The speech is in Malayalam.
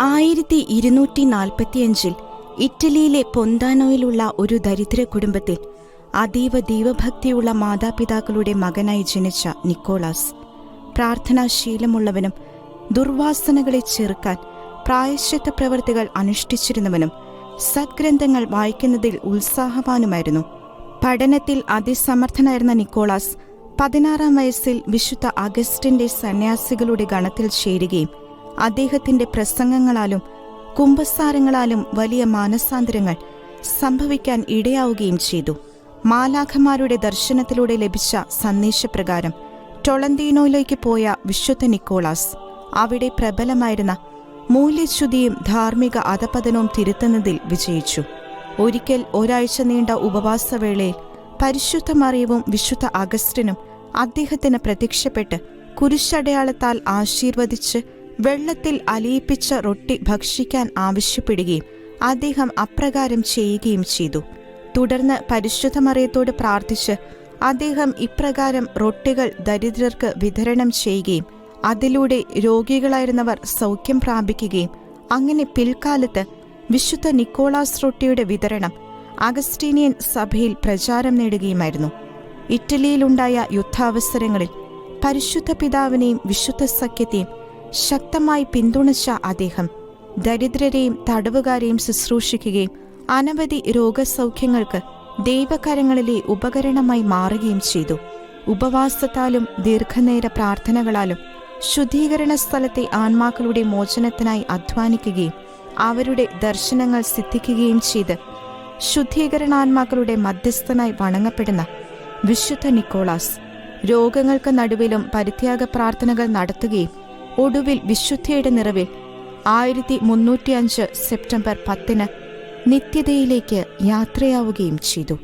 ആയിരത്തി ഇരുന്നൂറ്റി നാൽപ്പത്തിയഞ്ചിൽ ഇറ്റലിയിലെ പൊന്താനോയിലുള്ള ഒരു ദരിദ്ര കുടുംബത്തിൽ അതീവ ദൈവഭക്തിയുള്ള മാതാപിതാക്കളുടെ മകനായി ജനിച്ച നിക്കോളാസ്. പ്രാർത്ഥനാശീലമുള്ളവനും ദുർവാസനകളെ ചെറുക്കാൻ പ്രായശ്ചിത്ത പ്രവൃത്തികൾ അനുഷ്ഠിച്ചിരുന്നവനും സദ്ഗ്രന്ഥങ്ങൾ വായിക്കുന്നതിൽ ഉത്സാഹവാനുമായിരുന്നു. പഠനത്തിൽ അതിസമർത്ഥനായിരുന്ന നിക്കോളാസ് പതിനാറാം വയസ്സിൽ വിശുദ്ധ അഗസ്റ്റിന്റെ സന്യാസികളുടെ ഗണത്തിൽ ചേരുകയും അദ്ദേഹത്തിന്റെ പ്രസംഗങ്ങളാലും കുംഭസാരങ്ങളാലും വലിയ മാനസാന്തരങ്ങൾ സംഭവിക്കാൻ ഇടയാവുകയും ചെയ്തു. മാലാഖമാരുടെ ദർശനത്തിലൂടെ ലഭിച്ച സന്ദേശപ്രകാരം ടൊളന്തീനോയിലേക്ക് പോയ വിശുദ്ധ നിക്കോളാസ് അവിടെ പ്രബലമായിരുന്ന മൂല്യച്യുതിയും ധാർമ്മിക അധപതനവും തിരുത്തുന്നതിൽ വിജയിച്ചു. ഒരിക്കൽ ഒരാഴ്ച നീണ്ട ഉപവാസവേളയിൽ പരിശുദ്ധ മറിയവും വിശുദ്ധ അഗസ്റ്റിനും അദ്ദേഹത്തിന് പ്രത്യക്ഷപ്പെട്ട് കുരിശടയാളത്താൽ ആശീർവദിച്ച് വെള്ളത്തിൽ അലിയിപ്പിച്ച റൊട്ടി ഭക്ഷിക്കാൻ ആവശ്യപ്പെടുകയും അദ്ദേഹം അപ്രകാരം ചെയ്യുകയും ചെയ്തു. തുടർന്ന് പരിശുദ്ധ മറിയത്തോട് പ്രാർത്ഥിച്ച് അദ്ദേഹം ഇപ്രകാരം റൊട്ടികൾ ദരിദ്രർക്ക് വിതരണം ചെയ്യുകയും അതിലൂടെ രോഗികളായിരുന്നവർ സൗഖ്യം പ്രാപിക്കുകയും അങ്ങനെ പിൽക്കാലത്ത് വിശുദ്ധ നിക്കോളാസ് റൊട്ടിയുടെ വിതരണം അഗസ്റ്റീനിയൻ സഭയിൽ പ്രചാരം നേടുകയുമായിരുന്നു. ഇറ്റലിയിലുണ്ടായ യുദ്ധാവസരങ്ങളിൽ പരിശുദ്ധ പിതാവിനെയും വിശുദ്ധ സഖ്യത്തെയും ശക്തമായി പിന്തുണച്ച അദ്ദേഹം ദരിദ്രരെയും തടവുകാരെയും ശുശ്രൂഷിക്കുകയും അനവധി രോഗസൗഖ്യങ്ങൾക്ക് ദൈവകരങ്ങളിലെ ഉപകരണമായി മാറുകയും ചെയ്തു. ഉപവാസത്താലും ദീർഘനേര പ്രാർത്ഥനകളാലും ശുദ്ധീകരണ സ്ഥലത്തെ ആത്മാക്കളുടെ മോചനത്തിനായി അധ്വാനിക്കുകയും അവരുടെ ദർശനങ്ങൾ സിദ്ധിക്കുകയും ചെയ്ത് ശുദ്ധീകരണാത്മാക്കളുടെ മധ്യസ്ഥനായി വണങ്ങപ്പെടുന്ന വിശുദ്ധ നിക്കോളാസ് രോഗങ്ങൾക്ക് നടുവിലും പരിത്യാഗ പ്രാർത്ഥനകൾ നടത്തുകയും ഒടുവിൽ വിശുദ്ധിയുടെ നിറവിൽ ആയിരത്തി മുന്നൂറ്റിയഞ്ച് സെപ്റ്റംബർ പത്തിന് നിത്യതയിലേക്ക് യാത്രയാവുകയും ചെയ്തു.